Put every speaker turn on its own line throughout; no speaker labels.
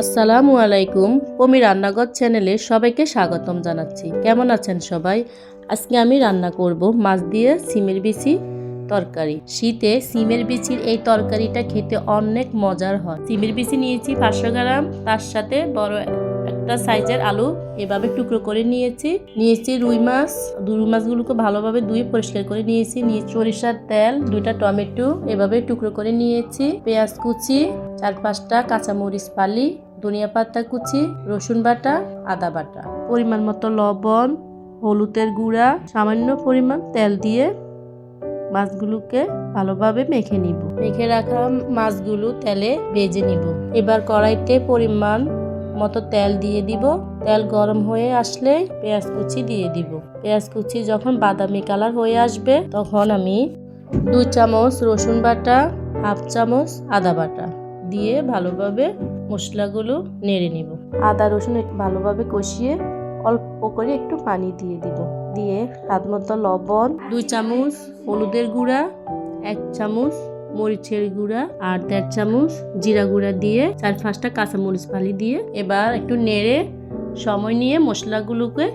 আসসালামু আলাইকুম। পমি রান্নাঘর চ্যানেলে সবাইকে স্বাগতম জানাচ্ছি। কেমন আছেন সবাই? আজকে আমি রান্না করব মাছ দিয়ে সিমের বিচি তরকারি। শীতে সিমের বিচির এই তরকারিটা খেতে অনেক মজার হয়। সিমের বিচি নিয়েছি পাঁচশো গ্রাম, তার সাথে বড় একটা সাইজের আলু, এভাবে টুকরো করে নিয়েছি। নিয়েছি রুই মাছ রুই মাছগুলোকে ভালোভাবে ধুয়ে পরিষ্কার করে নিয়েছি। নিয়ে সরিষার তেল, দুইটা টমেটো, এভাবে টুকরো করে নিয়েছি। পেঁয়াজ কুচি, চার পাঁচটা কাঁচামরিচ পালি ধনিয়া পাতা কুচি, রসুন বাটা, আদা বাটা। পরিমাণ মতো লবণ, হলুদের গুঁড়া, সামান্য পরিমাণ তেল দিয়ে মাছগুলোকে ভালোভাবে মেখে নিব। মেখে রাখা মাছগুলো তেলে ভেজে নিব। এবার কড়াইতে পরিমাণ মতো তেল দিয়ে দিব। তেল গরম হয়ে আসলে পেঁয়াজ কুচি দিয়ে দিব। পেঁয়াজ কুচি যখন বাদামি কালার হয়ে আসবে, তখন আমি দুই চামচ রসুন বাটা, হাফ চামচ আদা বাটা দিয়ে ভালোভাবে মশলাগুলো নেড়ে নিব। আদা রসুন একটু ভালোভাবে কষিয়ে অল্প করে একটু পানি দিয়ে দিব। দিয়ে স্বাদ মতো লবণ দুই চামচ হলুদের গুঁড়া এক চামচ মরিচের গুঁড়া আর দেড় চামচ জিরা গুঁড়া দিয়ে চার পাঁচটা কাঁচামরিচ ফালি দিয়ে এবার একটু নেড়ে সময় নিয়ে মশলাগুলোকে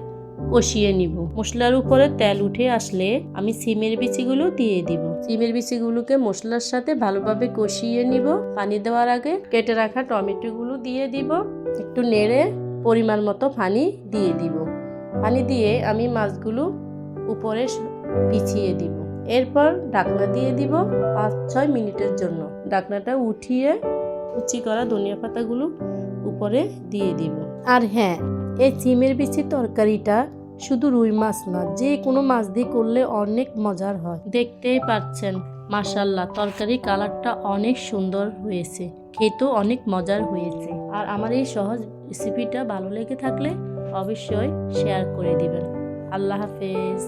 কষিয়ে নিব। মশলার উপরে তেল উঠে আসলে আমি সিমের বিচিগুলো দিয়ে দিব। সিমের বিচিগুলোকে মশলার সাথে ভালোভাবে কষিয়ে নিব। পানি দেওয়ার আগে কেটে রাখা টমেটোগুলো দিয়ে দিব। একটু নেড়ে পরিমাণ মতো পানি দিয়ে দিব। পানি দিয়ে আমি মাছগুলো উপরে পিছিয়ে দিব। এরপর ঢাকনা দিয়ে দিব পাঁচ ছয় মিনিটের জন্য। ঢাকনাটা উঠিয়ে কুচি করা ধনিয়া পাতাগুলো উপরে দিয়ে দিব। আর হ্যাঁ এই চিমের বিচি তরকারিটা শুধু রুই মাছ না, যে কোনো মাছ দিয়ে করলে অনেক মজার হয়। দেখতেই পাচ্ছেন মাসাল্লাহ তরকারি কালারটা অনেক সুন্দর হয়েছে, খেতেও অনেক মজার হয়েছে। আর আমার এই সহজ রেসিপিটা ভালো লেগে থাকলে অবশ্যই শেয়ার করে দিবেন। আল্লাহ হাফেজ।